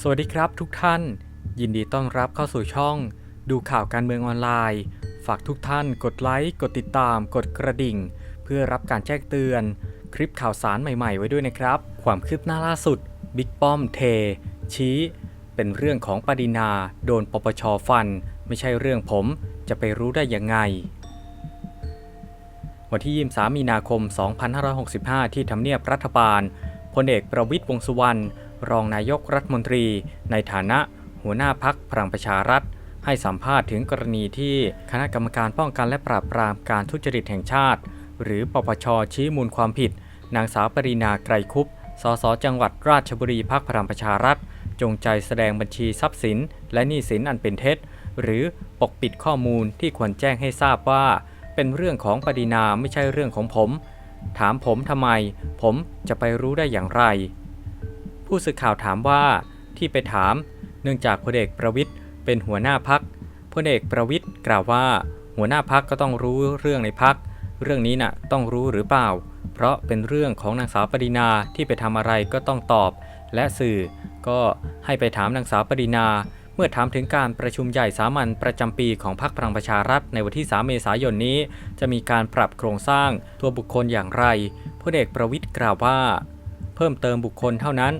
สวัสดีครับทุกท่าน ยินดีต้อนรับเข้าสู่ช่อง ดูข่าวการเมืองออนไลน์ ฝากทุกท่านกดไลค์ กดติดตาม กดกระดิ่ง เพื่อรับการแจ้งเตือน คลิปข่าวสารใหม่ๆ ไว้ด้วยนะครับ ความคืบหน้าล่าสุดบิ๊กป้อมเท ชี้ เป็นเรื่องของปรินา โดนปปชฟัน ไม่ใช่เรื่องผมจะไปรู้ได้ยังไง วันที่ 23 มีนาคม 2565 ที่ทำเนียบรัฐบาลพลเอกประวิตยวงษ์สุวรรณ รองนายกรัฐมนตรี ในฐานะหัวหน้าพักพลังประชารัฐ ให้สัมภาษณ์ถึงกรณีที่คณะกรรมการป้องกันและปราบปรามการทุจริตแห่งชาติ หรือปปชชี้มูลความผิด นางสาวปรินาไกรคุปสสจังหวัดราชบุรีพักพลังประชารัฐ จงใจแสดงบัญชีทรัพย์สิน และหนี้สินอันเป็นเท็จ หรือปกปิดข้อมูลที่ควรแจ้งให้ทราบว่า เป็นเรื่องของปรินาไม่ใช่เรื่องของผม ถามผมทำไม ผมจะไปรู้ได้อย่างไร ผู้สื่อข่าวถามว่าที่ไปถาม เนื่องจากพลเอกประวิทย์เป็นหัวหน้าพักพลเอกประวิทย์กล่าวว่า หัวหน้าพักก็ต้องรู้เรื่องในพัก เรื่องนี้น่ะต้องรู้หรือเปล่า เพราะเป็นเรื่องของนางสาวปรินาที่ไปทำอะไรก็ต้องตอบ และสื่อก็ให้ไปถามนางสาวปรินา เมื่อถามถึงการประชุมใหญ่สามัญประจำปีของพรรคพลังประชารัฐในวันที่ 3 เมษายนนี้ จะมีการปรับโครงสร้างตัวบุคคลอย่างไรพลเอกประวิทย์กล่าวว่า เพิ่มเติมบุคคลเท่านั้น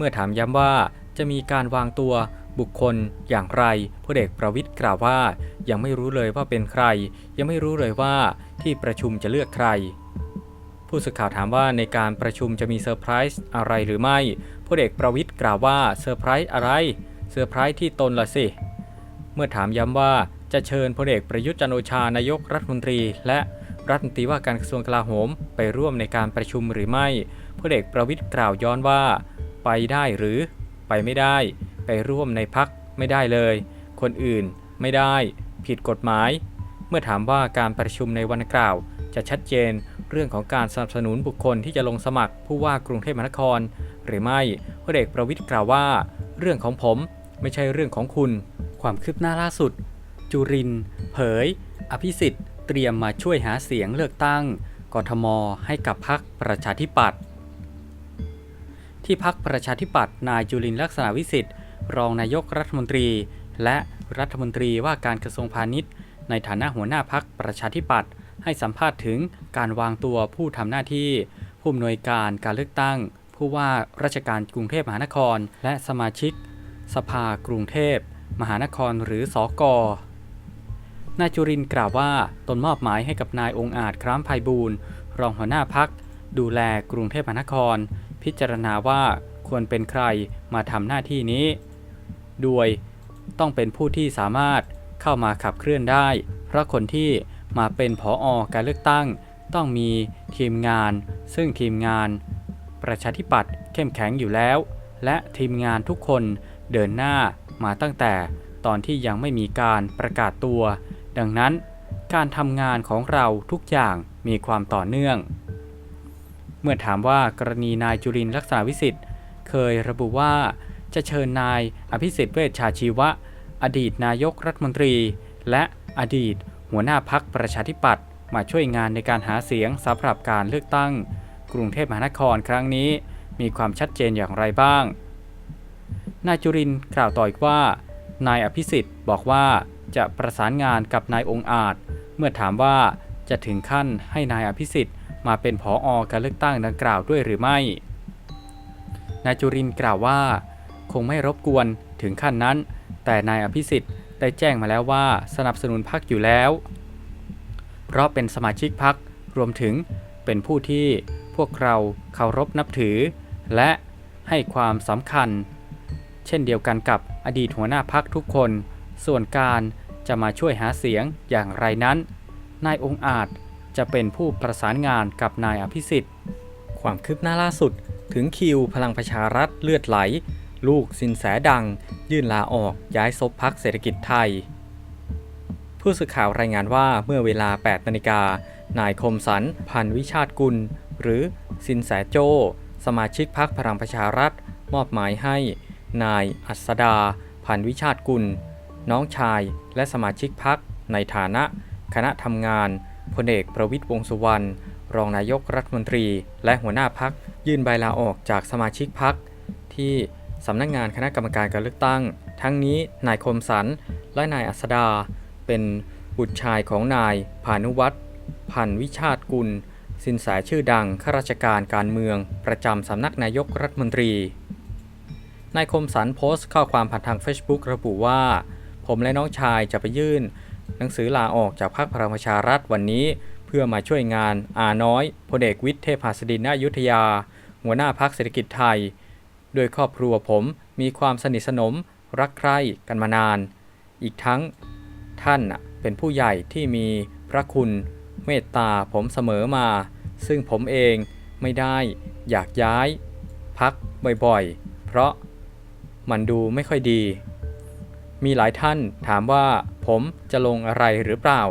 มื่อถามย้ำว่าจะมีการวางตัวบุคคลอย่างไรพลเอกประวิทย์กล่าวว่า ยังไม่รู้เลยว่าเป็นใคร ยังไม่รู้เลยว่าที่ประชุมจะเลือกใคร ผู้สื่อข่าวถามว่าในการประชุมจะมีเซอร์ไพรส์อะไรหรือไม่พลเอกประวิทย์กล่าวว่าเซอร์ไพรส์อะไรเซอร์ไพรส์ที่ตนละสิ เมื่อถามย้ำว่าจะเชิญพลเอกประยุทธ์จันโอชานายกรัฐมนตรี และรัฐมนตรีว่าการกระทรวงกลาโหมไปร่วมในการประชุมหรือไม่พลเอกประวิทย์กล่าวย้อนว่า ไปได้หรือไปไม่ได้ ไปร่วมในพักไม่ได้เลย คนอื่นไม่ได้ ผิดกฎหมาย เมื่อถามว่าการประชุมในวันกล่าว จะชัดเจนเรื่องของการสนับสนุนบุคคลที่จะลงสมัครผู้ว่ากรุงเทพมหานคร หรือไม่พลเอกประวิทย์กล่าวว่า เรื่องของผมไม่ใช่เรื่องของคุณ ความคืบหน้าล่าสุด จุรินเผย อภิสิทธิ์เตรียมมาช่วยหาเสียงเลือกตั้งกทมให้กับพรรคประชาธิปัตย์ ที่พักประชาธิปัตย์นายจุลินลักษณะวิสิทธิ์รองนายกรัฐมนตรี และรัฐมนตรีว่าการกระทรวงพาณิชย์ ในฐานะหัวหน้าพักประชาธิปัตย์ให้สัมภาษณ์ถึงการวางตัวผู้ทำหน้าที่ ผู้อำนวยการการเลือกตั้ง ผู้ว่าราชการกรุงเทพมหานคร และสมาชิก สภากรุงเทพ มหานครหรือสอกนายจุรินกล่าวว่าตนมอบหมายให้กับนายองค์อาจคร้ามไพบูลย์รองหัวหน้าพัก ดูแลกรุงเทพมหานคร พิจารณาว่าควรเป็นใครมาทำหน้าที่นี้ โดยต้องเป็นผู้ที่สามารถเข้ามาขับเคลื่อนได้ เพราะคนที่มาเป็นผออการเลือกตั้ง ต้องมีทีมงาน ซึ่งทีมงาน ประชาธิปัตย์เข้มแข็งอยู่แล้ว และทีมงานทุกคนเดินหน้ามาตั้งแต่ตอนที่ยังไม่มีการประกาศตัว ดังนั้นการทำงานของเราทุกอย่างมีความต่อเนื่อง เมื่อถามว่ากรณีนายจุรินร์ลักษณะวิสิทธิ์ เคยระบุว่าจะเชิญนายอภิสิทธิ์เวชชาชีวะ อดีตนายกรัฐมนตรี และอดีต หัวหน้าพักประชาธิปัตย์มาช่วยงานในการหาเสียงสำหรับการเลือกตั้ง กรุงเทพมหานครครั้งนี้ มีความชัดเจนอย่างไรบ้าง นายจุรินกล่าวต่ออีกว่า นายอภิสิทธิ์บอกว่าจะประสานงานกับนายองค์อาจ เมื่อถามว่าจะถึงขั้นให้นายอภิสิทธิ์ มาเป็นผออการเลือกตั้งดังกล่าวด้วยหรือไม่ นายจุรินกล่าวว่า คงไม่รบกวนถึงขั้นนั้น แต่นายอภิสิทธิ์ได้แจ้งมาแล้วว่าสนับสนุนพักอยู่แล้ว เพราะเป็นสมาชิกพักรวมถึงเป็นผู้ที่พวกเราเคารพนับถือ และให้ความสำคัญ เช่นเดียวกันกับอดีตหัวหน้าพักทุกคน ส่วนการจะมาช่วยหาเสียงอย่างไรนั้น นายองอาจ จะเป็นผู้ประสานงานกับนายอภิสิทธิ์ ความคืบหน้าล่าสุด ถึงคิวพลังประชารัฐเลือดไหล ลูกสินแสดัง ยื่นลาออกย้ายซบพักเศรษฐกิจไทย ผู้สื่อข่าวรายงานว่าเมื่อเวลา 8นาฬิกานายคมสัน พันวิชาติกุล หรือสินแสโจ สมาชิกพักพลังประชารัฐ มอบหมายให้ นายอัสดา พันวิชาติกุล น้องชายและสมาชิกพักในฐานะ คณะทำงาน พลเอกประวิตยวงษ์สุวรรณรองนายกรัฐมนตรี และหัวหน้าพักยื่นใบลาออกจากสมาชิกพักที่สำนักงงานคณะกรรมการการเลือกตั้ง ทั้งนี้นายคมสันและนายอัสดา เป็นบุตรชายของนายพานุวัตรพันวิชาติกุล สินแสชื่อดังข้าราชการการเมือง ประจำสำนักนายกรัฐมนตรี นายคมสันโพสต์ข้อความผ่านทาง Facebook ระบุว่า ผมและน้องชายจะไปยื่น หนังสือลาออกจากพรรคพลังประชารัฐวันนี้ เพื่อมาช่วยงานอาน้อยพลเอกวิทย์เทพหัสดินนายุทธยา หัวหน้าพรรคเศรษฐกิจไทย โดยครอบครัวผมมีความสนิทสนมรักใคร่กันมานาน อีกทั้งท่านเป็นผู้ใหญ่ที่มีพระคุณเมตตาผมเสมอมา ซึ่งผมเองไม่ได้อยากย้ายพักบ่อยๆ เพราะมันดูไม่ค่อยดี มีหลายท่านถามว่า ผมจะลงอะไรหรือเปล่า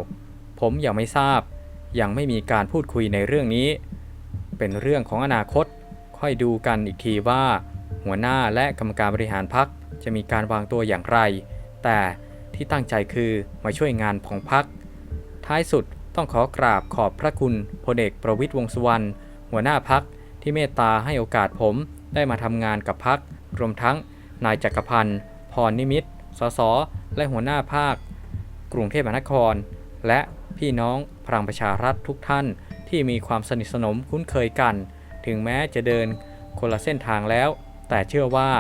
ผมยังไม่ทราบ ยังไม่มีการพูดคุยในเรื่องนี้ เป็นเรื่องของอนาคต ค่อยดูกันอีกทีว่า หัวหน้าและกรรมการบริหารพักจะมีการวางตัวอย่างไร แต่ที่ตั้งใจคือมาช่วยงานของพัก ท้ายสุดต้องขอกราบขอบพระคุณพลเอกประวิตยวงษ์สุวรรณหัวหน้าพักที่เมตตาให้โอกาสผมได้มาทำงานกับพักรวมทั้งนายจักรพันธ์พรนิมิตสส และหัวหน้าภาค กรุงเทพมหานคร และพี่น้องพลังประชารัฐทุกท่านที่มีความสนิทสนมคุ้นเคยกัน ถึงแม้จะเดินคนละเส้นทางแล้ว แต่เชื่อว่า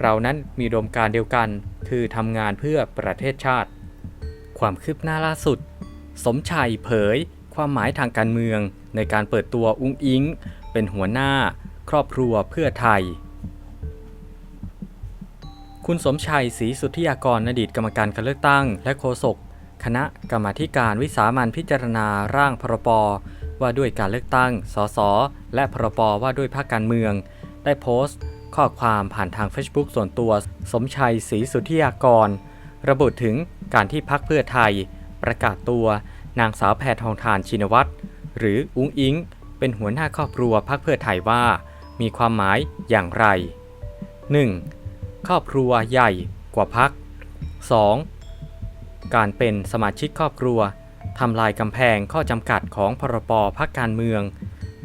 เรานั้นมีดมการเดียวกัน คือทำงานเพื่อประเทศชาติ ความคืบหน้าล่าสุด สมชัยเผย ความหมายทางการเมืองในการเปิดตัวอุ้งอิง เป็นหัวหน้า ครอบครัวเพื่อไทย คุณสมชัยศรีสุทธิยากรอดีตกรรมการการเลือกตั้ง และโฆษกคณะกรรมาการวิสามันพิจารณาร่างพรปว่าด้วยการเลือกตั้ง สส และพรปว่าด้วยภาคการเมือง ได้โพสต์ ข้อความผ่านทาง Facebook ส่วนตัว สมชัยศรีสุทธิยากร ระบุถึงการที่พักเพื่อไทย ประกาศตัวนางสาวแพทองทานชินวัตรหรืออุ้งอิงเป็นหัวหน้าครอบครัวพักเพื่อไทยว่า มีความหมายอย่างไร 1. ครอบครัวใหญ่กว่าพัก 2. การเป็นสมาชิกครอบครัวทำลายกำแพงข้อจำกัดของพรบพักการเมือง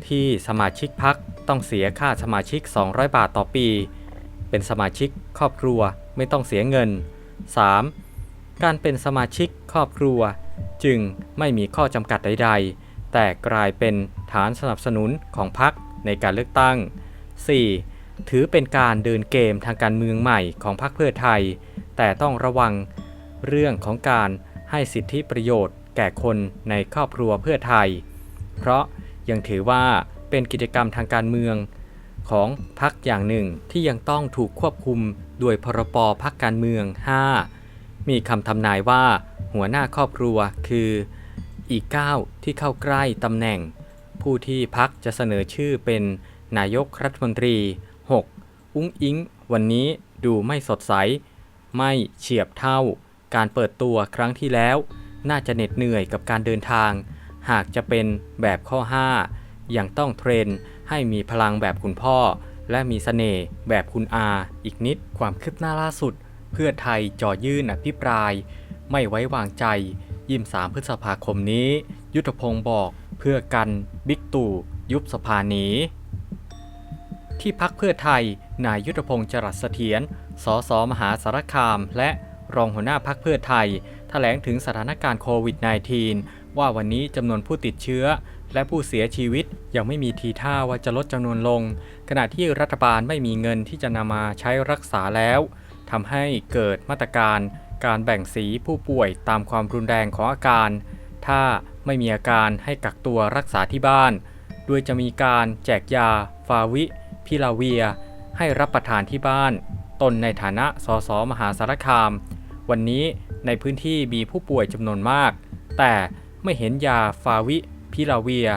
ที่สมาชิกพักต้องเสียค่าสมาชิก 200 บาทต่อปี เป็นสมาชิกครอบครัวไม่ต้องเสียเงิน 3. การเป็นสมาชิกครอบครัว จึงไม่มีข้อจำกัดใด ๆ แต่กลายเป็นฐานสนับสนุนของพรรคในการเลือกตั้ง 4. ถือเป็นการเดินเกมทางการเมืองใหม่ของพรรคเพื่อไทย แต่ต้องระวังเรื่องของการให้สิทธิประโยชน์ แก่คนในครอบครัวเพื่อไทย เพราะยังถือว่าเป็นกิจกรรมทางการเมือง ของพรรคอย่างหนึ่งที่ยังต้องถูกควบคุมโดยพรปพักการเมือง 5. มีคำทำนายว่าหัวหน้าครอบครัวคืออีกก้าวที่เข้าใกล้ตำแหน่ง ผู้ที่พักจะเสนอชื่อเป็นนายกรัฐมนตรี อุ้งอิงวันนี้ดูไม่สดใส ไม่เฉียบเท่า การเปิดตัวครั้งที่แล้ว น่าจะเหน็ดเหนื่อยกับการเดินทาง หากจะเป็นแบบข้อ 5 ยังต้องเทรนให้มีพลังแบบคุณพ่อ และมีเสน่ห์แบบคุณอา อีกนิดความคืบหน้าล่าสุด เพื่อไทยจ่อยื่นอภิปราย ไม่ไว้วางใจยิม3พฤษภาคมนี้ ยุทธพงศ์บอกเพื่อกันบิ๊กตู่ยุบสภาหนีที่พักเพื่อไทย นายยุทธพงศ์จรัสเสถียร สสมหาสารคาม และรองหัวหน้าพักเพื่อไทยแถลงถึงสถานการณ์โควิด -19 ว่าวันนี้จำนวนผู้ติดเชื้อ และผู้เสียชีวิตยังไม่มีทีท่าว่าจะลดจำนวนลง ขณะที่รัฐบาลไม่มีเงินที่จะนำมาใช้รักษาแล้วทำให้เกิดมาตรการ การแบ่งสีผู้ป่วยตามความรุนแรงของอาการ ถ้าไม่มีอาการให้กักตัวรักษาที่บ้าน โดยจะมีการแจกยา ฟาวิ พิลาเวีย ให้รับประทานที่บ้าน ตนในฐานะสสมหาสารคาม วันนี้ในพื้นที่มีผู้ป่วยจำนวนมาก แต่ไม่เห็นยาฟาวิพิลาเวีย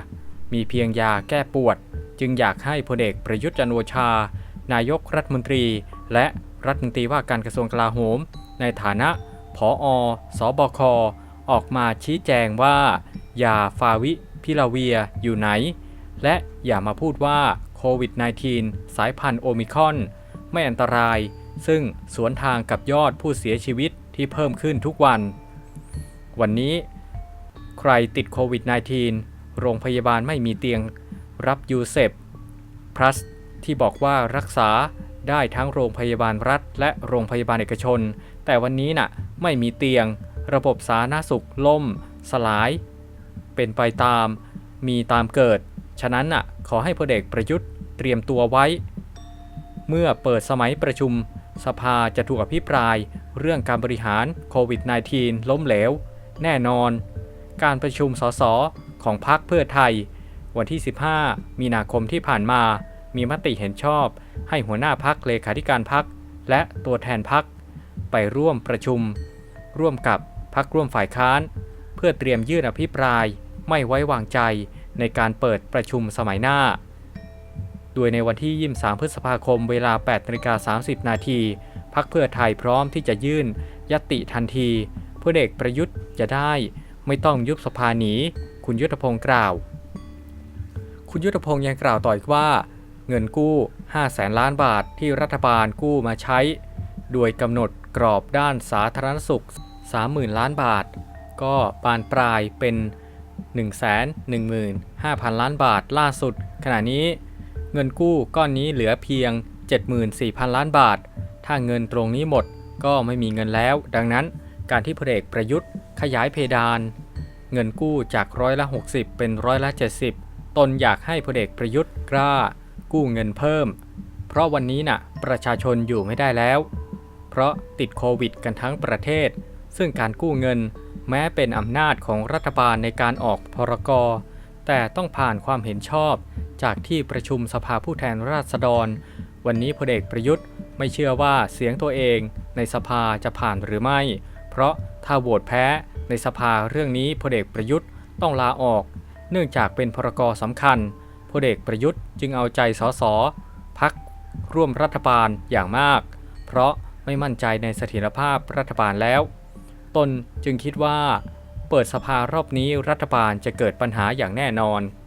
มีเพียงยาแก้ปวด จึงอยากให้พลเอกประยุทธ์จันโอชา นายกรัฐมนตรี และรัฐมนตรีว่าการกระทรวงกลาโหม ในฐานะผออสบคออกมาชี้แจงว่า ยาฟาวิพิลาเวียอยู่ไหน และอย่ามาพูดว่า โควิด -19 สายพันธุ์โอมิคอน ไม่อันตราย ซึ่งสวนทางกับยอดผู้เสียชีวิตที่เพิ่มขึ้นทุกวัน วันนี้ ใครติดโควิด -19 โรงพยาบาลไม่มีเตียงรับยูเซป plus ที่บอกว่ารักษาได้ทั้งโรงพยาบาลรัฐ และโรงพยาบาลเอกชน แต่วันนี้น่ะไม่มีเตียง ระบบสาธารณสุขล่ม สลาย เป็นไปตาม มีตามเกิด ฉะนั้นน่ะขอให้พลเอกประยุทธ์เตรียมตัวไว้ เมื่อเปิดสมัยประชุม สภาจะถูกอภิปราย เรื่องการบริหารโควิด -19 ล้มเหลว แน่นอน การประชุมสสของพรรคเพื่อไทย วันที่ 15 มีนาคมที่ผ่านมา มีมติเห็นชอบ ให้หัวหน้าพักเลขาธิการพักและตัวแทนพักไปร่วมประชุม ร่วมกับพักร่วมฝ่ายค้าน เพื่อเตรียมยื่นอภิปราย ไม่ไว้วางใจ ในการเปิดประชุมสมัยหน้า โดยในวันที่ 23 พฤษภาคมเวลา8นาฬิกา30 นาทีพักเพื่อไทยพร้อมที่จะยื่นยติทันทีเพื่อเด็กประยุทธ์จะได้ไม่ต้องยุบสภาหนีคุณยุทธพงศ์กล่าว คุณยุทธพงศ์ยังกล่าวต่ออีกว่า เงินกู้ 5 แสนล้านบาทที่รัฐบาลกู้มาใช้ โดยกำหนดกรอบด้านสาธารณสุข 30,000 ล้านบาท ก็บานปลายเป็น 5,000 ล้านบาทล่าสุด ขณะนี้เงินกู้ก้อนนี้เหลือเพียง 74,000 ล้านบาท ถ้าเงินตรงนี้หมดก็ไม่มีเงินแล้ว ดังนั้นการที่พลเอกประยุทธ์ขยายเพดาน เงินกู้จากร้อยละ 60 เป็นร้อยละ 70 ตนอยากให้พลเอกประยุทธ์กล้า กู้เงินเพิ่ม เพราะวันนี้น่ะประชาชนอยู่ไม่ได้แล้ว เพราะติดโควิดกันทั้งประเทศ ซึ่งการกู้เงิน แม้เป็นอำนาจของรัฐบาลในการออกพรก แต่ต้องผ่านความเห็นชอบ จากที่ประชุมสภาผู้แทนราษฎร วันนี้พลเอกประยุทธ์ไม่เชื่อว่าเสียงตัวเองในสภาจะผ่านหรือไม่ เพราะถ้าโหวตแพ้ในสภาเรื่องนี้พลเอกประยุทธ์ต้องลาออก เนื่องจากเป็นพรกสำคัญพลเอกประยุทธ์จึงเอาใจสสพักร่วมรัฐบาลอย่างมาก เพราะไม่มั่นใจในเสถียรภาพรัฐบาลแล้ว ตนจึงคิดว่า เปิดสภารอบนี้รัฐบาลจะเกิดปัญหาอย่างแน่นอน